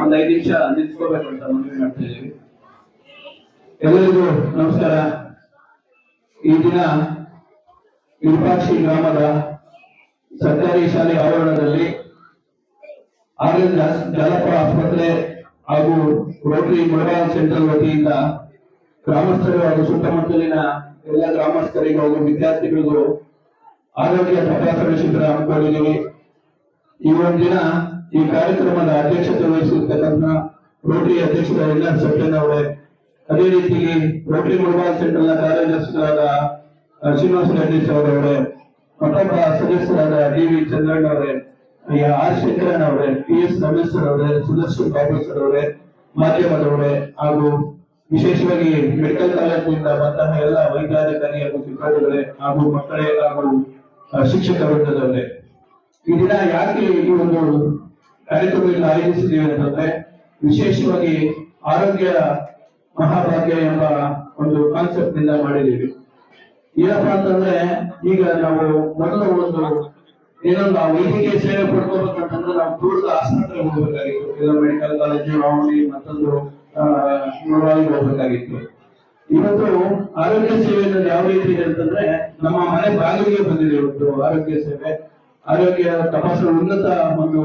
ಒಂದ್ ಐದು ನಿಮಿಷ ನಿಂತ್ಕೋಬೇಕಂತ ಮನವಿ ಮಾಡ್ತಾ ಇದ್ದೀವಿ. ಎಲ್ಲರಿಗೂ ನಮಸ್ಕಾರ. ಈ ದಿನ ವಿರೂಪಾಕ್ಷಿ ಗ್ರಾಮದ ಸರ್ಕಾರಿ ಶಾಲೆ ಆವರಣದಲ್ಲಿ ಆರ್ಎನ್ ಜಾಲಪ್ಪ ಆಸ್ಪತ್ರೆ ಹಾಗೂ ರೋಟರಿ ಮೊಬೈಲ್ ಸೆಂಟರ್ ವತಿಯಿಂದ ಗ್ರಾಮಸ್ಥರು ಹಾಗೂ ಸುತ್ತಮುತ್ತಲಿನ ಎಲ್ಲ ಗ್ರಾಮಸ್ಥರಿಗೂ ಹಾಗೂ ವಿದ್ಯಾರ್ಥಿಗಳಿಗೂ ಆರೋಗ್ಯ ತಪಾಸಣೆ ಶಿಬಿರ ಹಮ್ಮಿಕೊಂಡಿದ್ದೀವಿ. ಈ ಒಂದು ದಿನ ಈ ಕಾರ್ಯಕ್ರಮದ ಅಧ್ಯಕ್ಷತೆ ವಹಿಸಿರ್ತಕ್ಕಂಥ ರೋಟರಿ ಅಧ್ಯಕ್ಷರ ಎಲ್ಲ ಆರ್ ಸತ್ಯನ್ ಅವರೇ, ಅದೇ ರೀತಿ ರೋಟರಿ ಮೊಬೈಲ್ ಸೆಂಟರ್ನ ಕಾರ್ಯದರ್ಶಿಗಳಾದ ಶ್ರೀನಿವಾಸ ರೆಡ್ಡಿ ಅವರವರೇ ಅವರೇ, ಮತ್ತೊಬ್ಬ ಸದಸ್ಯರಾದ ಡಿ ವಿ ಚಂದ್ರಣ್ಣ ಅವರೇ ಆರ್. ಶಂಕರನ್ ಅವರೇ ಪಿ ಎಸ್ ರಮೇಶ್ ಅವರೇ, ಸುದರ್ಶನ್ ಬಾಬು ಅವರೇ ಮಾಧ್ಯಮದವರೇ ಹಾಗೂ ವಿಶೇಷವಾಗಿ ಮೆಡಿಕಲ್ ಕಾಲೇಜಿನಿಂದ ಬಂತಹ ಎಲ್ಲ ವೈದ್ಯಾಧಿಕಾರಿ ಹಾಗೂ ಸಿಬ್ಬಂದಿಗಳೇ, ಹಾಗೂ ಮಕ್ಕಳೇ, ಹಾಗೂ ಶಿಕ್ಷಕ ವೃಂದದವರೇ ಈ ದಿನ ಯಾಕೆ ಈ ಒಂದು ಕಾರ್ಯಕ್ರಮವನ್ನು ಆಯೋಜಿಸಿದ್ದೇವೆ ಅಂತಂದ್ರೆ ವಿಶೇಷವಾಗಿ ಆರೋಗ್ಯ ಮಹಾಭಾಗ್ಯ ಎಂಬ ಒಂದು ಕಾನ್ಸೆಪ್ಟ್ನಿಂದ ಮಾಡಿದ್ದೀವಿ. ಏನಪ್ಪ ಅಂತಂದ್ರೆ ಈಗ ನಾವು ಮೊದಲು ಒಂದು ಏನೋ ನಾವು ವೈದ್ಯಕೀಯ ಸೇವೆ ಪಡ್ಕೋಬೇಕಂತಂದ್ರೆ ನಾವು ದೂರದ ಆಸ್ಪತ್ರೆಗೆ ಹೋಗ್ಬೇಕಾಗಿತ್ತು. ಇಲ್ಲ ಮೆಡಿಕಲ್ ಕಾಲೇಜು ರಾವಣಿ ಮತ್ತೊಂದು ಮುಳಬಾಗಿಲಿಗೆ ಹೋಗ್ಬೇಕಾಗಿತ್ತು. ಇವತ್ತು ಆರೋಗ್ಯ ಸೇವೆಯನ್ನು ಯಾವ ರೀತಿ ಇದೆ ಅಂತಂದ್ರೆ ನಮ್ಮ ಮನೆ ಬಾಗಿಲಿಗೆ ಬಂದಿದೆ ಇವತ್ತು ಆರೋಗ್ಯ ಸೇವೆ. ಆರೋಗ್ಯ ತಪಾಸಣೆ ಉನ್ನತ ಒಂದು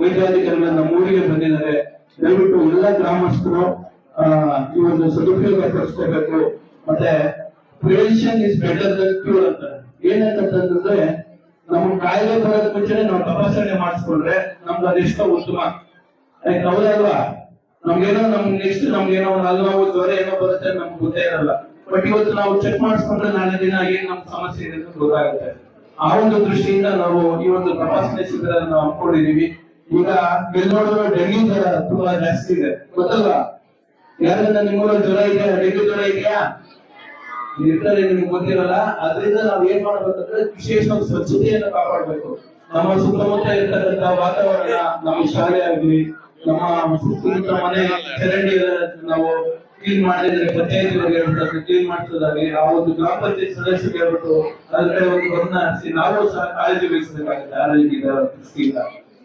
ವೈದ್ಯಾಧಿಕಾರಿಗಳು ನಮ್ಮ ಊರಿಗೆ ಬಂದಿದ್ದಾರೆ. ದಯವಿಟ್ಟು ಎಲ್ಲ ಗ್ರಾಮಸ್ಥರು ಈ ಒಂದು ಸದುಪಯೋಗ ಪಡಿಸ್ಕೋಬೇಕು. ಮತ್ತೆ prevention is better than cure ಅಂತ. ಏನಂತಂದ್ರೆ ನಮ್ಮ ಕಾಯಿಲೆ ಬರೋದ್ ಮುಂಚೆನೆ ನಾವು ತಪಾಸಣೆ ಮಾಡಿಸ್ಕೊಂಡ್ರೆ ನಮ್ದು ಅದೆಷ್ಟೋ ಉತ್ತಮ. ಹೌದಲ್ವಾ? ನಮ್ಗೇನೋ ನಮ್ ನೆಕ್ಸ್ಟ್ ನಮ್ಗೇನೋ ಹಲ್ವಾವು ಜ್ವರ ಏನೋ ಬರುತ್ತೆ ನಮ್ಗೆ ಗೊತ್ತೇ ಇರಲ್ಲ. ಬಟ್ ಇವತ್ತು ನಾವು ಚೆಕ್ ಮಾಡಿಸ್ಕೊಂಡ್ರೆ ನಾಳೆ ದಿನ ಏನ್ ನಮ್ ಸಮಸ್ಯೆ ಇದೆ ಅಂತ ಗೊತ್ತಾಗುತ್ತೆ. ಆ ಒಂದು ದೃಷ್ಟಿಯಿಂದ ನಾವು ಈ ಒಂದು ತಪಾಸಣೆ ಶಿಬಿರ ನಾವು ಹಮ್ಮಿಕೊಂಡಿದೀವಿ ಈಗ ಬೆಂಗಳೂರು ಡೆಂಗಿ ಜ್ವರ ತುಂಬಾ ಜಾಸ್ತಿ ಇದೆ. ಗೊತ್ತಲ್ಲ ಯಾರಿಂದ ನಿಮ್ಮೂರಲ್ಲಿ ಜ್ವರ ಇದೆಯಾ? ಡೆಂಗ್ಯೂ ಜ್ವರ ಇದೆಯಾ? ಇರ್ತಾರೆ ನಿಮ್ಗೆ ಗೊತ್ತಿರಲ್ಲ. ಅದರಿಂದ ನಾವ್ ಏನ್ ಮಾಡ್ಬೇಕಂದ್ರೆ ವಿಶೇಷವಾಗಿ ಸ್ವಚ್ಛತೆಯನ್ನು ಕಾಪಾಡ್ಬೇಕು. ನಮ್ಮ ಸುತ್ತಮುತ್ತ ಇರ್ತಕ್ಕಂಥ ವಾತಾವರಣ, ನಮ್ಮ ಶಾಲೆ ಆಗ್ಲಿ, ನಮ್ಮ ಸುತ್ತಮುತ್ತ ಮನೆ ಚರಂಡಿ ನಾವು ಕ್ಲೀನ್ ಮಾಡಿದ್ರೆ ಪಂಚಾಯತಿ ಕ್ಲೀನ್ ಮಾಡಿಸೋದಾಗ್ಲಿ, ಆ ಒಂದು ಗ್ರಾಮ ಪಂಚಾಯತ್ ಸದಸ್ಯರು ಹೇಳ್ಬಿಟ್ಟು ಅದ್ರ ಕಡೆ ಒಂದು ಗಮನ ಹರಿಸಿ, ನಾವು ಸಹ ಕಾಳಜಿ ವಹಿಸಬೇಕಾಗುತ್ತೆ ಆರೋಗ್ಯದ ದೃಷ್ಟಿಯಿಂದ.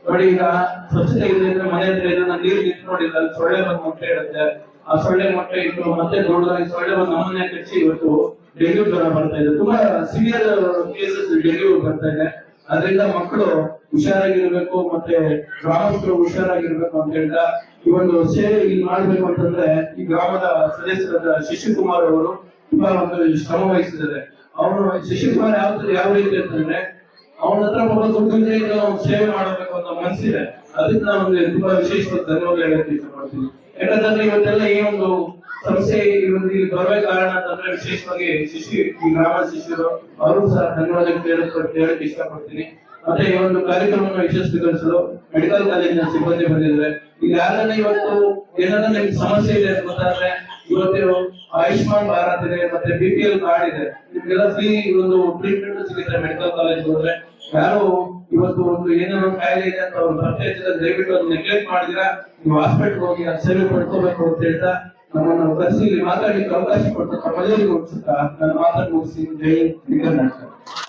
ನೋಡಿ, ಈಗ ಸ್ವಚ್ಛತೆ ಇದ್ರೆ ಮನೆ ಹತ್ರ ಏನಾದ್ರು ನೀರು ನಿಂತು ನೋಡಿಲ್ಲ, ಅಲ್ಲಿ ಸೊಳ್ಳೆ ಬಂದು ಮೊಟ್ಟೆ ಇಡುತ್ತೆ. ಆ ಸೊಳ್ಳೆ ಮೊಟ್ಟೆ ಇಟ್ಟು ಮತ್ತೆ ನೋಡಿದಾಗ ಸೊಳ್ಳೆ ಬಂದು ನಮ್ಮನ್ನೇ ಕಚ್ಚಿ ಇವತ್ತು ಡೆಂಗ್ಯೂ ಜ್ವರ ಬರ್ತಾ ಇದೆ. ತುಂಬಾ ಸಿವಿಯರ್ ಕೇಸಸ್ ಡೆಂಗ್ಯೂ ಬರ್ತಾ ಇದೆ. ಅದರಿಂದ ಮಕ್ಕಳು ಹುಷಾರಾಗಿರ್ಬೇಕು, ಮತ್ತೆ ಗ್ರಾಮಸ್ಥರು ಹುಷಾರಾಗಿರ್ಬೇಕು ಅಂತ ಹೇಳಿದ. ಈ ಒಂದು ಸೇವೆ ಇಲ್ಲಿ ಮಾಡ್ಬೇಕು ಅಂತಂದ್ರೆ ಈ ಗ್ರಾಮದ ಸದಸ್ಯರಾದ ಶಶಿಕುಮಾರ್ ಅವರು ತುಂಬಾ ಒಂದು ಶ್ರಮ ವಹಿಸಿದ್ದಾರೆ. ಅವರು ಶಶಿಕುಮಾರ್ ಯಾವ ಯಾವ ರೀತಿ ಅಂತಂದ್ರೆ ಅವನ ಹತ್ರ ಒಬ್ಬ ದುಡ್ಡಿದ್ರೆ ನಾವು ಸೇವೆ ಮಾಡಬೇಕು ಅಂತ ಮನಸ್ಸಿದೆ. ಅದಕ್ಕೆ ನಾನು ತುಂಬಾ ವಿಶೇಷವಾದ ಧನ್ಯವಾದ ಹೇಳಕ್ಕೆ ಇಷ್ಟಪಡ್ತೀನಿ ಯಾಕಂತಂದ್ರೆ ಇವತ್ತೆಲ್ಲ ಈ ಒಂದು ಸಂಸ್ಥೆ ಇವತ್ತು ಇಲ್ಲಿ ಬರಬೇಕು ಕಾರಣ ಅಂತಂದ್ರೆ ವಿಶೇಷವಾಗಿ ಶಿಶು ಈ ಗ್ರಾಮ ಶಿಶುರು ಅವರು ಸಹ ಧನ್ಯವಾದ ಹೇಳಕ್ಕೆ ಹೇಳಕ್ ಇಷ್ಟಪಡ್ತೀನಿ. ಮತ್ತೆ ಈ ಒಂದು ಕಾರ್ಯಕ್ರಮವನ್ನು ಯಶಸ್ವಿಗೊಳಿಸಲು ಮೆಡಿಕಲ್ ಕಾಲೇಜಿನ ಸಿಬ್ಬಂದಿ ಬಂದಿದ್ದಾರೆ. ಈಗ ಯಾರನ್ನ ಇವತ್ತು ಏನಾದ್ರೂ ನಿಮ್ಗೆ ಸಮಸ್ಯೆ ಇದೆ ಅಂತ ಗೊತ್ತಾದ್ರೆ ಇವತ್ತು ಆಯುಷ್ಮಾನ್ ಭಾರತ್ ಇದೆ, ಮತ್ತೆ ಬಿ ಪಿ ಎಲ್ ಕಾರ್ಡ್ ಇದೆ. ನಿಮ್ಗೆಲ್ಲ ಫ್ರೀ ಒಂದು ಟ್ರೀಟ್ಮೆಂಟ್ ಸಿಗುತ್ತೆ ಮೆಡಿಕಲ್ ಕಾಲೇಜ್ ಹೋದ್ರೆ. ಯಾರು ಇವತ್ತು ಒಂದು ಏನೋ ಒಂದು ಕಾಯಿಲೆ ಇದೆ ಅಂತ ಅವ್ರು ಪ್ರತ್ಯೇಕ ದಯವಿಟ್ಟು ಅದನ್ನ ನೆಗ್ಲೆಕ್ಟ್ ಮಾಡಿದಿರಾ ನೀವು ಹಾಸ್ಪಿಟಲ್ ಹೋಗಿ ಅದು ಸೇವೆ ಪಡ್ಕೋಬೇಕು ಅಂತ ಹೇಳ್ತಾ ನಮ್ಮನ್ನು ಕರೆಸಿ ಇಲ್ಲಿ ಅವಕಾಶ ಕೊಟ್ಟು ತಮ್ಮೆಲ್ಲರಿಗೂ ನನ್ನ ಮಾತಾಡಿ ಮುಗಿಸಿ. ಜೈ ಕರ್ನಾಟಕ